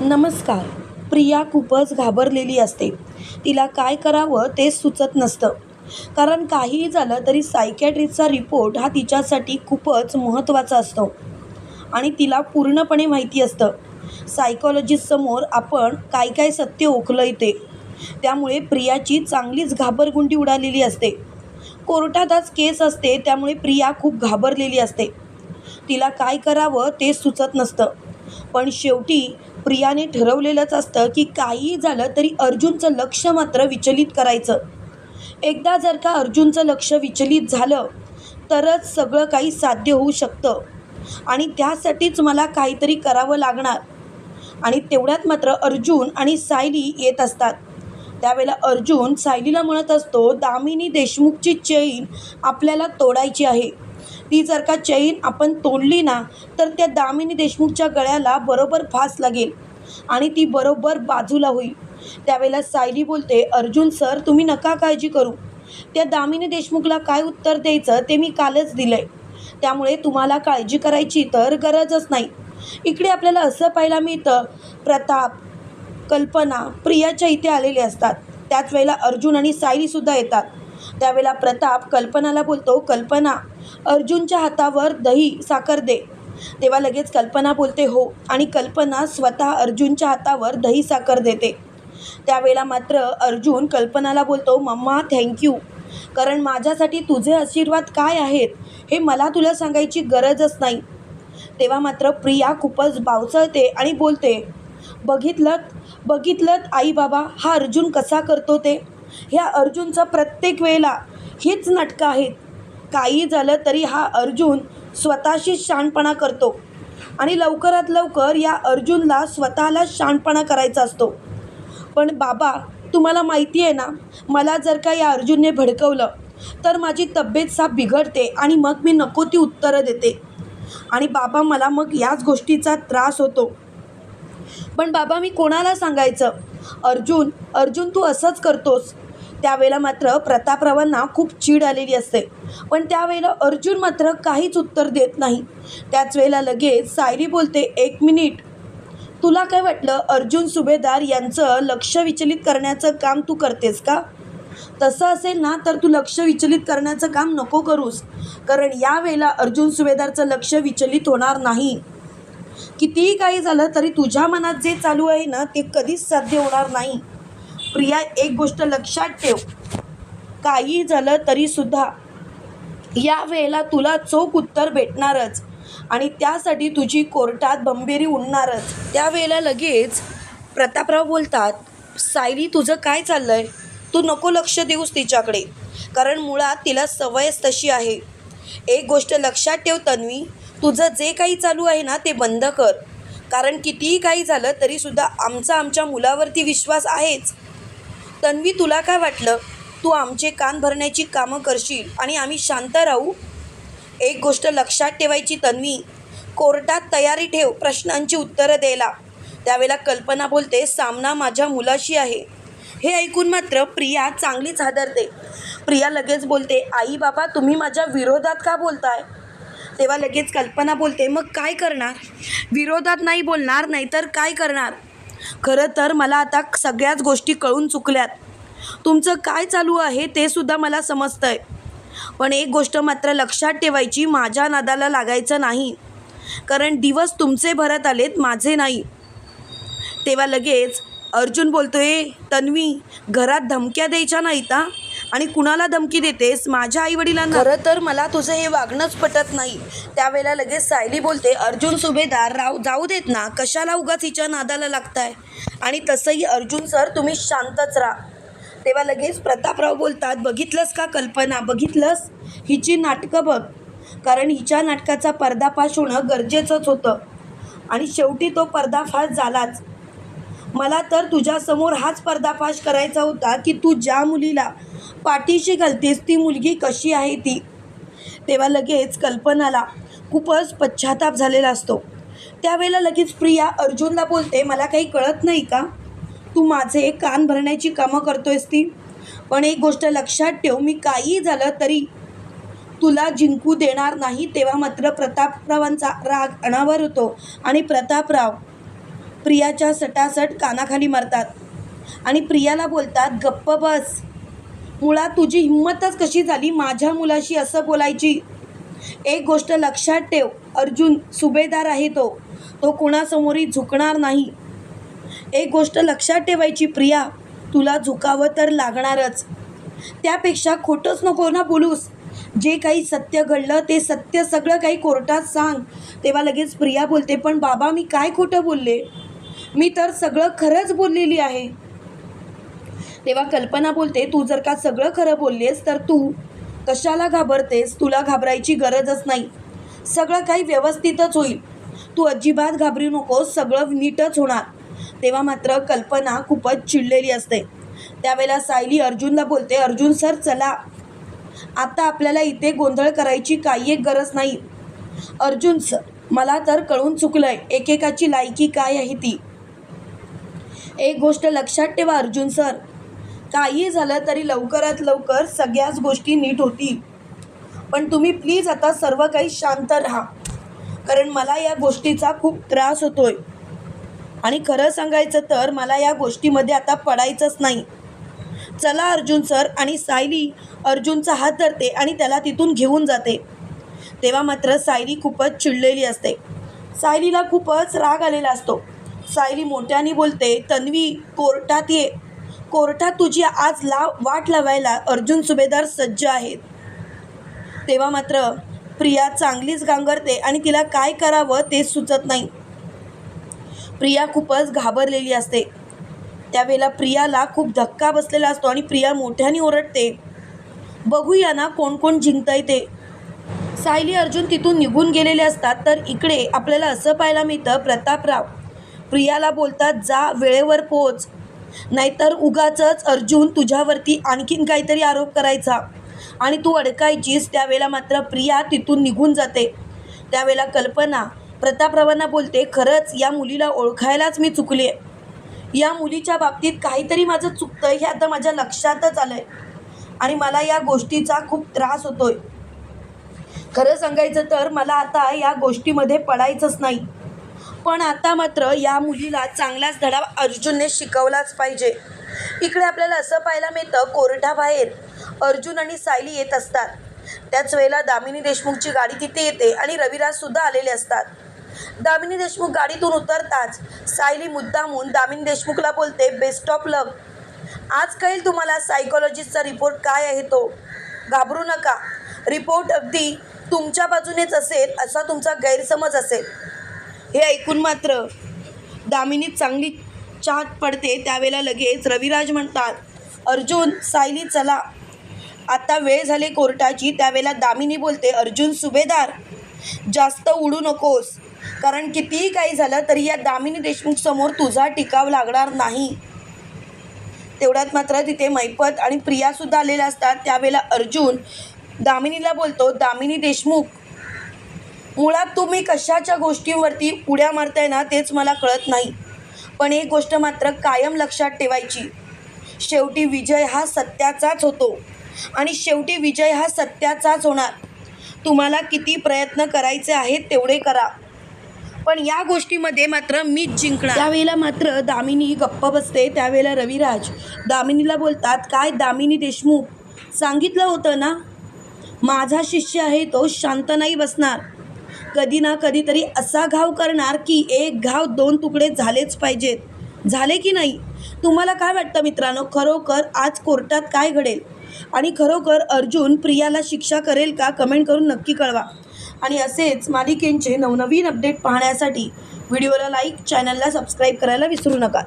नमस्कार. प्रिया खूपच घाबरलेली असते. तिला काय करावं ते सुचत नसतं. कारण काहीही झालं तरी सायकॅट्रिस्टचा रिपोर्ट हा तिच्यासाठी खूपच महत्त्वाचा असतो. आणि तिला पूर्णपणे माहिती असतं. सायकॉलॉजिस्टसमोर आपण काय काय सत्य ओखलं येते त्यामुळे प्रियाची चांगलीच घाबरगुंडी उडालेली असते. कोर्टात आज केस असते त्यामुळे प्रिया खूप घाबरलेली असते. तिला काय करावं ते सुचत नसतं. पण शेवटी प्रियाने ठरवलेलंच असतं की काहीही झालं तरी अर्जुनचं लक्ष मात्र विचलित करायचं. एकदा जर का अर्जुनचं लक्ष विचलित झालं तरच सगळं काही साध्य होऊ शकतं. आणि त्यासाठीच मला काहीतरी करावं लागणार. आणि तेवढ्यात मात्र अर्जुन आणि सायली येत असतात. त्यावेळेला अर्जुन सायलीला म्हणत असतो दामिनी देशमुखची चैन आपल्याला तोडायची आहे. ती जर का चैन आपण तोडली ना तर त्या दामिनी देशमुखच्या गळ्याला बरोबर फास लागेल आणि ती बरोबर बाजूला होईल. त्यावेळेला सायली बोलते अर्जुन सर तुम्ही नका काळजी करू. त्या दामिनी देशमुखला काय उत्तर द्यायचं ते मी कालच दिलं आहे त्यामुळे तुम्हाला काळजी करायची तर गरजच नाही. इकडे आपल्याला असं पाहायला मिळतं प्रताप कल्पना प्रियाच्या इथे आलेले असतात. त्याच वेळेला अर्जुन आणि सायलीसुद्धा येतात. त्यावेळेला प्रताप कल्पनाला बोलतो कल्पना अर्जुनच्या हातावर दही साखर दे. तेव्हा लगेच कल्पना बोलते हो. आणि कल्पना स्वतः अर्जुनच्या हातावर दही साखर देते. त्यावेळेला मात्र अर्जुन कल्पनाला बोलतो मम्मा थँक्यू कारण माझ्यासाठी तुझे आशीर्वाद काय आहेत हे मला तुला सांगायची गरजच नाही. तेव्हा मात्र प्रिया खूपच बावचळते आणि बोलते बघितलं बघितलं आई बाबा हा अर्जुन कसा करतो ते? ह्या अर्जुनचं प्रत्येक वेळेला हीच नाटकं आहेत. काही झालं तरी हा अर्जुन स्वतःशीच शहाणपणा करतो. आणि लवकरात लवकर या अर्जुनला स्वतःला शहाणपणा करायचा असतो. पण बाबा तुम्हाला माहिती आहे ना मला जर का या अर्जुनने भडकवलं तर माझी तब्येत साफ बिघडते आणि मग मी नको ती उत्तरं देते. आणि बाबा मला मग याच गोष्टीचा त्रास होतो. पण बाबा मी कोणाला सांगायचं? अर्जुन अर्जुन तू असंच करतोस. त्यावेळेला मात्र प्रतापरावांना खूप चीड आलेली असते. पण त्यावेळेला अर्जुन मात्र काहीच उत्तर देत नाही. त्याच वेळेला लगेच सायरी बोलते एक मिनिट. तुला काय वाटलं अर्जुन सुभेदार यांचं लक्ष विचलित करण्याचं काम तू करतेस का? तसं असेल ना तर तू लक्ष विचलित करण्याचं काम नको करूस. कारण यावेळेला अर्जुन सुभेदारचं लक्ष विचलित होणार नाही. कितीही काही झालं तरी तुझ्या मनात जे चालू आहे ना ते कधीच साध्य होणार नाही. प्रिया एक गोष्ट लक्षात ठेव. काही झालं तरीसुद्धा या वेळेला तुला चोख उत्तर भेटणारच आणि त्यासाठी तुझी कोर्टात बंबेरी उडणारच. त्यावेळेला लगेच प्रतापराव बोलतात सायली तुझं काय चाललं आहे तू नको लक्ष देऊस तिच्याकडे. कारण मुळात तिला सवयच तशी आहे. एक गोष्ट लक्षात ठेव तन्वी तुझं जे काही चालू आहे ना ते बंद कर. कारण कितीही काही झालं तरीसुद्धा आमचा आमच्या मुलावरती विश्वास आहेच. तन्वी तुला काय वाटलं? तू आमचे कान भरण्याची कामं करशील आणि आम्ही शांत राहू? एक गोष्ट लक्षात ठेवायची तन्वी. कोर्टात तयारी ठेव प्रश्नांची उत्तरं द्यायला. त्यावेळेला कल्पना बोलते सामना माझ्या मुलाशी आहे. हे ऐकून मात्र प्रिया चांगलीच हादरते. प्रिया लगेच बोलते आई बाबा तुम्ही माझ्या विरोधात का बोलताय? तेव्हा लगेच कल्पना बोलते मग काय करणार? विरोधात नाही बोलणार नाहीतर काय करणार? खरं तर मला आता सगळ्याच गोष्टी कळून चुकल्यात. तुमचं काय चालू आहे ते सुद्धा मला समजतं आहे पण एक गोष्ट मात्र लक्षात ठेवायची माझ्या नादाला लागायचं नाही. कारण दिवस तुमचे भरत आलेत माझे नाही. तेव्हा लगेच अर्जुन बोलतोय तन्वी घरात धमक्या द्यायच्या नाहीत का आणि कुणाला धमकी देतेस? माझ्या आईवडिलांना. खरं तर मला तुझं हे वागणंच पटत नाही. त्यावेळेला लगेच सायली बोलते अर्जुन सुभेदार राव जाऊ देत ना. कशाला उगाच हिच्या नादाला लागताय? आणि तसंही अर्जुन सर तुम्ही शांतच राहा. तेव्हा लगेच प्रतापराव बोलतात बघितलंस का कल्पना? बघितलंस? हिची नाटकं बघ. कारण हिच्या नाटकाचा पर्दाफाश होणं गरजेचंच होतं. आणि शेवटी तो पर्दाफाश झालाच. मला तर तुझ्यासमोर हाच पर्दाफाश करायचा होता की तू ज्या मुलीला पाठीशी घालतेस ती मुलगी कशी आहे ती? तेव्हा लगेच कल्पनाला खूपच पश्चाताप झालेला असतो. त्यावेळेला लगेच प्रिया अर्जुनला बोलते मला काही कळत नाही का? तू माझे कान भरण्याची कामं करतोयस ती? पण एक गोष्ट लक्षात ठेव मी काही झालं तरी तुला जिंकू देणार नाही. तेव्हा मात्र प्रतापरावांचा राग अनावर होतो आणि प्रतापराव प्रियाच्या सटासट कानाखाली मारतात. आणि प्रियाला बोलतात गप्प बस. मुळात तुझी हिंमतच कशी झाली माझ्या मुलाशी असं बोलायची? एक गोष्ट लक्षात ठेव अर्जुन सुभेदार आहे तो. तो कोणासमोरही झुकणार नाही. एक गोष्ट लक्षात ठेवायची प्रिया तुला झुकावं तर लागणारच. त्यापेक्षा खोटंच नको ना बोलूस. जे काही सत्य घडलं ते सत्य सगळं काही कोर्टात सांग. तेव्हा लगेच प्रिया बोलते पण बाबा मी काय खोटं बोलले? मी तर सगळं खरंच बोललेली आहे. तेव्हा कल्पना बोलते तू जर का सगळं खरं बोललेस तर तू कशाला घाबरतेस? तुला घाबरायची गरजच नाही. सगळं काही व्यवस्थितच होईल. तू अजिबात घाबरू नकोस सगळं नीटच होणार. तेव्हा मात्र कल्पना खूपच चिडलेली असते. त्यावेळेला सायली अर्जुनला बोलते अर्जुन सर चला. आता आपल्याला इथे गोंधळ करायची काही एक गरज नाही. अर्जुन सर मला तर कळून चुकलं आहे एकेकाची लायकी काय आहे ती? एक गोष्ट लक्षात ठेवा अर्जुन सर. काही झालं तरी लवकरात लवकर सगळ्याच गोष्टी नीट होतील. पण तुम्ही प्लीज आता सर्व काही शांत राहा. कारण मला या गोष्टीचा खूप त्रास होतोय. आणि खरं सांगायचं तर मला या गोष्टीमध्ये आता पडायचंच नाही. चला अर्जुन सर आणि सायली अर्जुनचा हात धरते आणि त्याला तिथून घेऊन जाते. तेव्हा मात्र सायली खूपच चिडलेली असते. सायलीला खूपच राग आलेला असतो. सायली मोठ्याने बोलते तन्वी कोर्टात ये. कोर्टात तुझी आज लाव वाट लावायला अर्जुन सुभेदार सज्ज आहेत. तेव्हा मात्र प्रिया चांगलीच गांगरते आणि तिला काय करावं तेच सुचत नाही. प्रिया खूपच घाबरलेली असते. त्यावेळेला प्रियाला खूप धक्का बसलेला असतो आणि प्रिया मोठ्याने ओरडते बघूया ना कोण कोण जिंकतंय ते. सायली अर्जुन तिथून निघून गेलेले असतात तर इकडे आपल्याला असं पाहायला मिळतं प्रतापराव. प्रियाला बोलतात जा वेळेवर पोच. नाहीतर उगाचच अर्जुन तुझ्यावरती आणखीन काहीतरी आरोप करायचा. आणि तू अडकायचीस त्यावेळेला मात्र प्रिया तिथून निघून जाते. त्यावेळेला कल्पना प्रतापरावांना बोलते खरंच या मुलीला ओळखायलाच मी चुकली आहे या मुलीच्या बाबतीत काहीतरी माझं चुकतं हे आता माझ्या लक्षातच आलं आहे आणि मला या गोष्टीचा खूप त्रास होतोय. खरं सांगायचं तर मला आता या गोष्टीमध्ये पडायचंच नाही. पण आता मात्र या मुलीला चांगलाच धडा अर्जुनने शिकवलाच पाहिजे. इकडे आपल्याला असं पाहायला मिळतं कोर्टाबाहेर अर्जुन आणि सायली येत असतात. त्याच वेळेला दामिनी देशमुखची गाडी तिथे येते आणि रविराजसुद्धा आलेले असतात. दामिनी देशमुख गाडीतून उतरताच सायली मुद्दामून दामिनी देशमुखला बोलते बेस्ट ऑफ लक आज कळेल तुम्हाला सायकोलॉजिस्टचा रिपोर्ट काय आहे तो. घाबरू नका. रिपोर्ट अगदी तुमच्या बाजूनेच असेल असा तुमचा गैरसमज असेल. हे ऐकून मात्र दामिनीत चांगली चाट पडते. त्यावेळेला लगेच रविराज म्हणतात अर्जुन सायली चला. आता वेळ झाली कोर्टाची. त्यावेळेला दामिनी बोलते अर्जुन सुभेदार जास्त उडू नकोस. कारण कितीही काही झालं तरी या दामिनी देशमुख समोर तुझा टिकाव लागणार नाही. तेवढ्यात मात्र तिथे मैपत आणि प्रियासुद्धा आलेल्या असतात. त्यावेळेला अर्जुन दामिनीला बोलतो दामिनी देशमुख मुळात तुम्ही कशाच्या गोष्टींवरती उड्या मारताय ना तेच मला कळत नाही. पण एक गोष्ट मात्र कायम लक्षात ठेवायची. शेवटी विजय हा सत्याचाच होतो. आणि शेवटी विजय हा सत्याचाच होणार. तुम्हाला किती प्रयत्न करायचे आहेत तेवढे करा. पण या गोष्टीमध्ये मात्र मीच जिंकणार. त्यावेळेला मात्र दामिनी गप्प बसते. त्यावेळेला रविराज दामिनीला बोलतात काय दामिनी देशमुख? सांगितलं होतं ना? माझा शिष्य आहे तो शांत नाही बसणार. कधी ना कधीतरी असा घाव करणार की एक घाव दोन तुकडे झालेच पाहिजेत. झाले की नाही? तुम्हाला काय वाटतं मित्रांनो? खरोखर आज कोर्टात काय घडेल? आणि खरोखर अर्जुन प्रियाला शिक्षा करेल का? कमेंट करून नक्की कळवा. आणि असेच मालिकेंचे नवनवीन अपडेट पाहण्यासाठी व्हिडिओला लाईक चॅनलला सबस्क्राईब करायला विसरू नका.